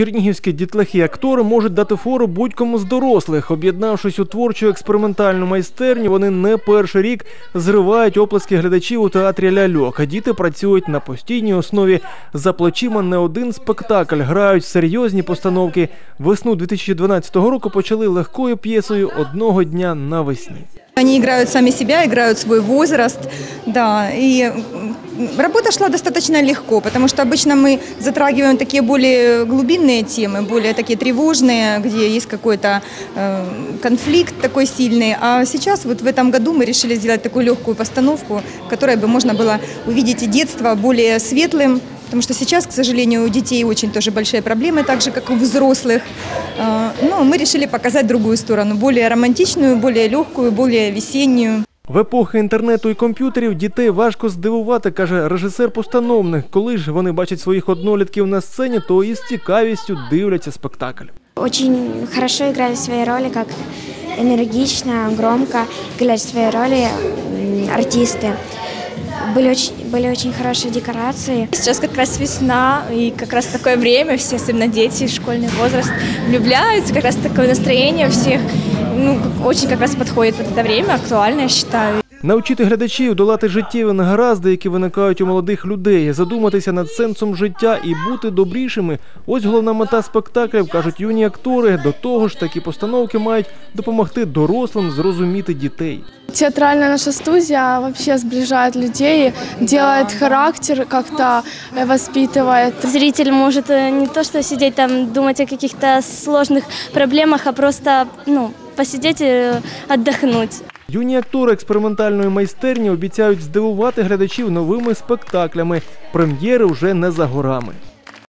Чернігівські дітлахи-актори можуть дати фору будь-кому з дорослих. Об'єднавшись у творчу експериментальну майстерню, вони не перший рік зривають оплески глядачів у театрі ляльок. Діти працюють на постійній основі. За плечима не один спектакль, грають серйозні постановки. Весну 2012 року почали легкою п'єсою одного дня навесні. Они играют сами себя, играют свой возраст, да, и работа шла достаточно легко, потому что обычно мы затрагиваем такие более глубинные темы, более такие тревожные, где есть какой-то э, конфликт такой сильный, а сейчас вот в этом году мы решили сделать такую легкую постановку, в которой бы можно было увидеть и детство более светлым, Потому что сейчас, к сожалению, у детей очень тоже большие проблемы, так же, как и у взрослых. Э, Но мы решили показать другую сторону, более романтичную, более легкую, более весеннюю. В епохи інтернету і комп'ютерів дітей важко здивувати, каже режисер-постановник. Коли ж вони бачать своїх однолітків на сцені, то із цікавістю дивляться спектакль. Очень хорошо играли свои роли, как энергично, громко играли свои роли артисты. Были очень, были очень хорошие декорации. Сейчас как раз весна, и как раз такое время, все, особенно дети, школьный возраст, влюбляются, как раз такое настроение у всех, ну, как- очень как раз подходит под это время, актуально, я считаю. Навчити глядачів долати життєві негаразди, які виникають у молодих людей, задуматися над сенсом життя і бути добрішими. Ось головна мета спектаклів, кажуть юні актори. До того ж, такі постановки мають допомогти дорослим зрозуміти дітей. Театральная наша студия вообще сближает людей, делает характер, как-то э, воспитывает. Зритель может э, не то что сидеть там, думать о каких-то сложных проблемах, а просто ну, посидеть и отдохнуть. Юні актори експериментальної майстерні обіцяють здивувати глядачів новими спектаклями. Прем'єри вже не за горами.